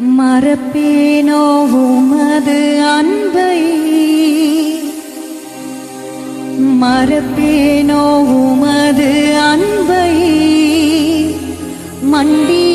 மறப்பேனோ உமது அன்பை? மறப்பேனோ உமது அன்பை? மண்டி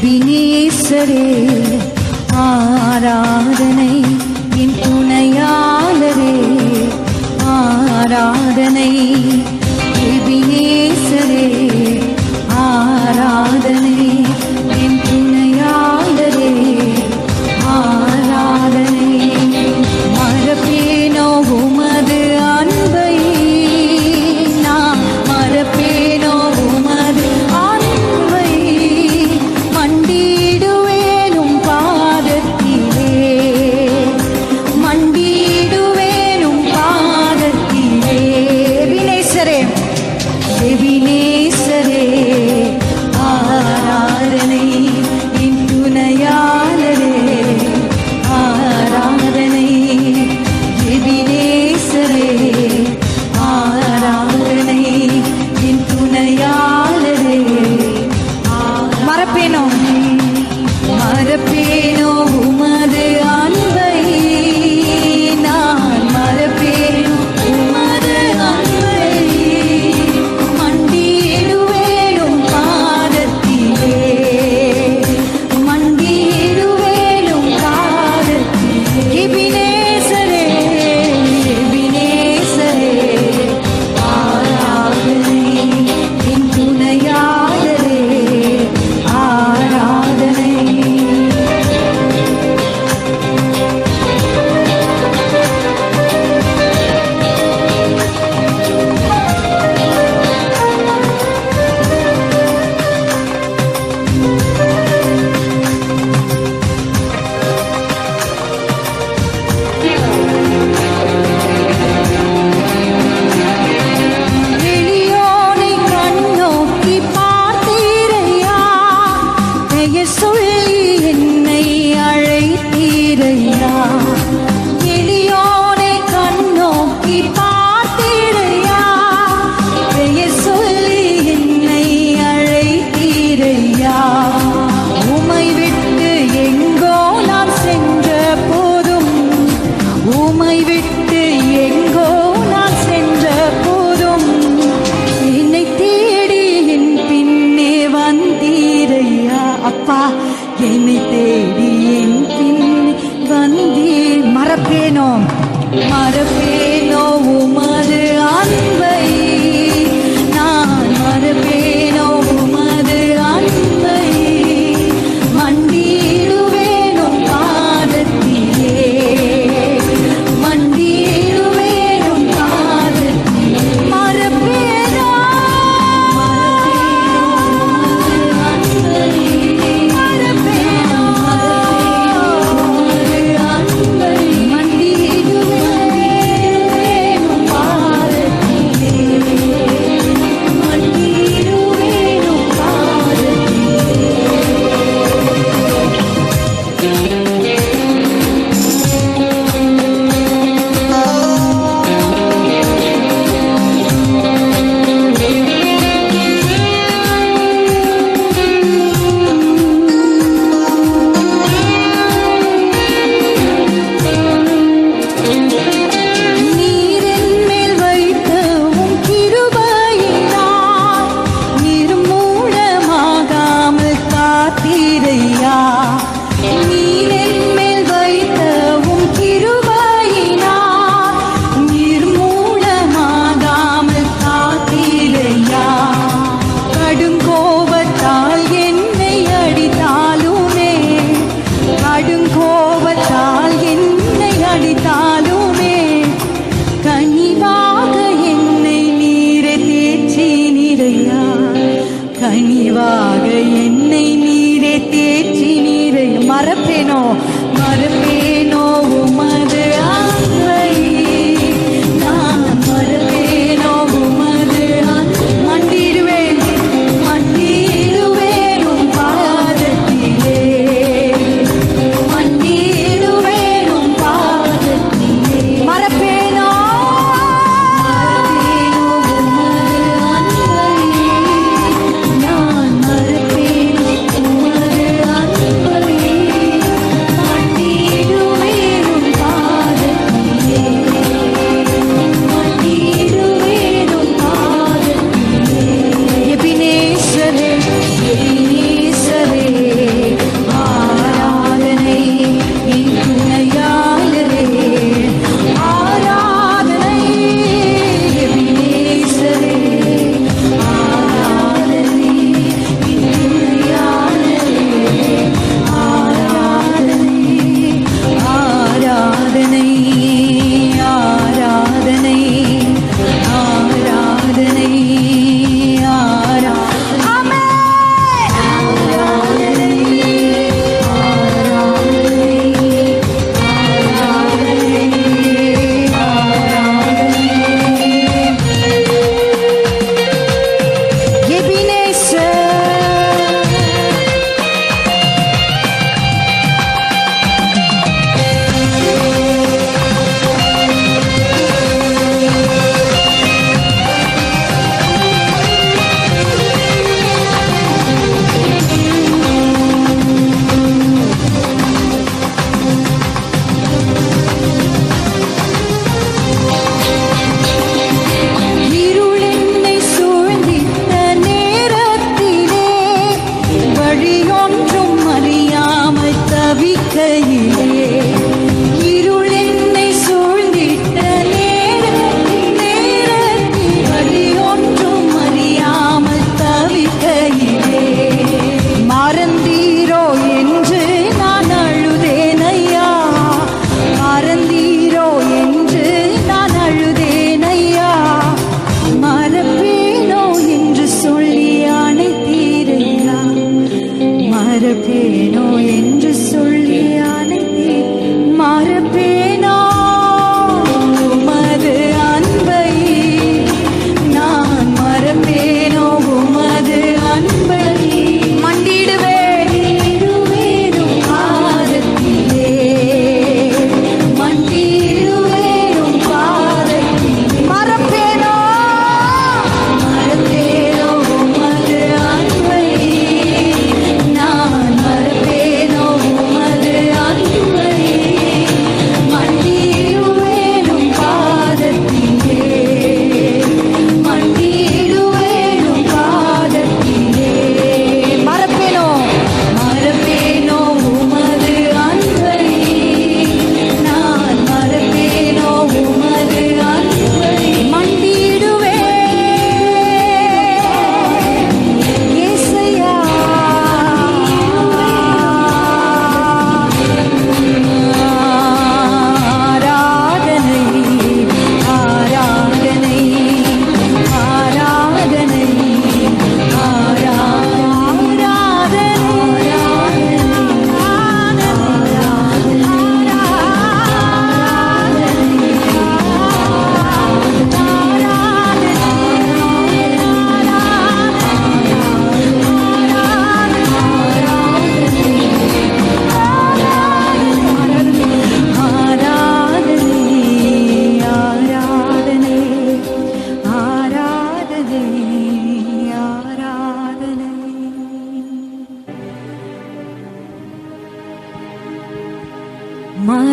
Be binisere அப்பா என்னை தேடி என் பின் வந்தீர் மறப்பேனோ? மறப்பேன்? நிறைவாக என்னை நீரே தேற்றி நீரை மறப்பேனோ? மறப்பேன்?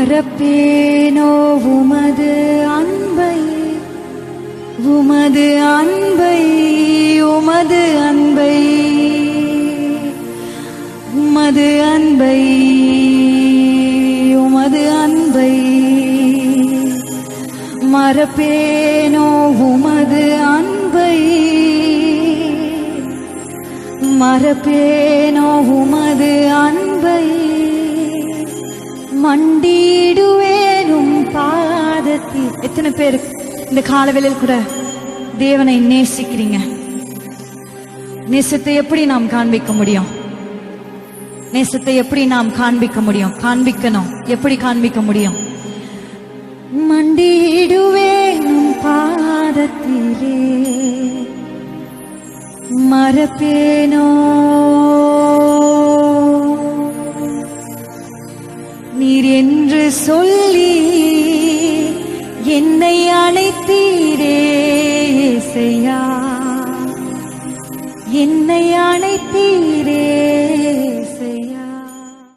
மறப்பேனோ உமது அன்பை? உமது அன்பை உமது அன்பை. உமது அன்பை உமது அன்பை. மறப்பேனோ உமது அன்பை? மறப்பேனோ உமது அன்பை. மண்டிடுவேனும் பாதத்தில். எத்தனை பேர் இந்த காலவேளையில் கூட தேவனை நேசிக்கிறீங்க? நேசத்தை எப்படி நாம் காண்பிக்க முடியும்? நேசத்தை எப்படி நாம் காண்பிக்க முடியும்? காண்பிக்கணும். எப்படி காண்பிக்க முடியும்? மண்டிடுவேனும் பாதத்திலே. மறப்பேனோ? என்று சொல்லி என்னை அழைத்தீரே இசையா. என்னை அழை